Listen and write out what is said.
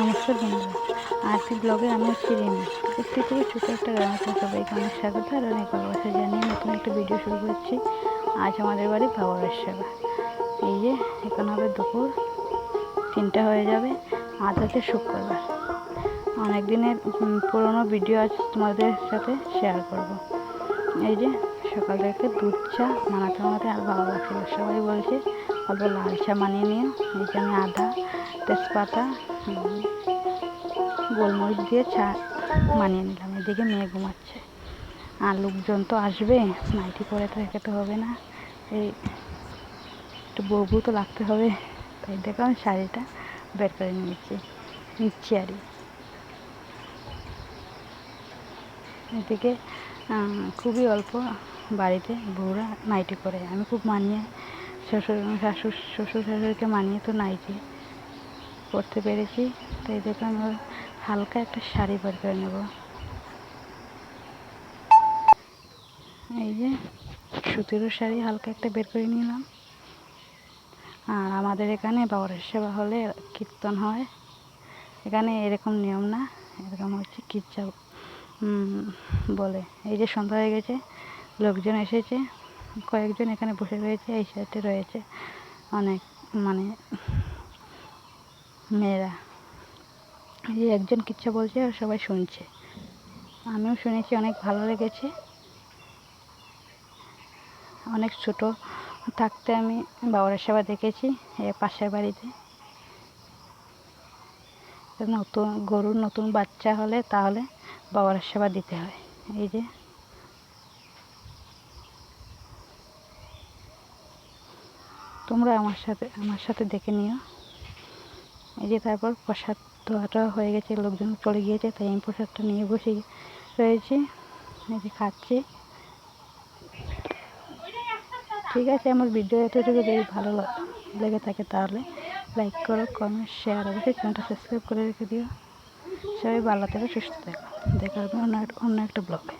নমস্কার বন্ধুরা। আজকের ব্লগে আমি হচ্ছি রিমি একটি থেকে ছোটো একটা গ্রাম গ্রামে সবাইকে অনেক স্বাগত আর অনেক ভালোবাসা জানিয়ে নতুন একটা ভিডিও শুরু করছি। আজ আমাদের বাড়ি বাবার সেবা। এই যে, এখন হবে দুপুর, তিনটা হয়ে যাবে, আজ হচ্ছে শুক্রবার। অনেক দিনের পুরনো ভিডিও আজ তোমাদের সাথে শেয়ার করব। এই যে, সকাল থেকে দুধ চা মানাতে বানাতে আর ভালো লাগছিল সবাই বলছে, অল্প লাল চা মানিয়ে নিও, এই যে আমি আদা তেজপাতা গোলমরিচ দিয়ে চা বানিয়ে নিলাম। এদিকে মেয়ে ঘুমাচ্ছে। আর লোকজন তো আসবে নাইটি পরে তো রেখে তো হবে না। এই একটু বউ তো লাগতে হবে। তাই দেখো আমি শাড়িটা বের করে নিয়েছি নিচ্ছি আর। এদিকে খুবই অল্প বাড়িতে বউরা নাইটি পরে। আমি খুব মানিয়ে, শ্বশুর শাশুর শ্বশুর শাশুড়িকে মানিয়ে তো নাইটি পরতে পেরেছি। তাই দেখে আমি হালকা একটা শাড়ি বের করে নেব। এই যে সুতিরও শাড়ি হালকা একটা বের করে নিলাম। আর আমাদের এখানে বাবার সেবা হলে কীর্তন হয়। এখানে এরকম নিয়ম না, এরকম হচ্ছে কিচ্ছা বলে। এই যে সন্ধ্যা হয়ে গেছে, লোকজন এসেছে, কয়েকজন এখানে বসে রয়েছে, এই সাইডে রয়েছে অনেক মানে মেয়েরা। এই যে একজন কিচ্ছা বলছে, আর সবাই শুনছে। আমিও শুনেছি, অনেক ভালো লেগেছে। অনেক ছোট থাকতে আমি বাবার সেবা দেখেছি, এ পাশের বাড়িতে। নতুন, গরুর নতুন বাচ্চা হলে তাহলে বাবার সেবা দিতে হয়। এই যে। তোমরা আমার সাথে আমার সাথে দেখে নিও। এই যে তারপর প্রসাদ ধোয়াটা হয়ে গেছে, লোকজন চলে গিয়েছে, তাই আমি প্রসাদটা নিয়ে বসে রয়েছি। এই যে খাচ্ছি। ঠিক আছে, আমার ভিডিও এতটুকু যদি ভালো লেগে থাকে তাহলে লাইক করো কমেন্ট শেয়ার অবশ্যই চ্যানেলটা সাবস্ক্রাইব করে রেখে দিও। সবাই ভালো থেকো, সুস্থ থেকো। দেখা হবে অন্য অন্য একটা ব্লগে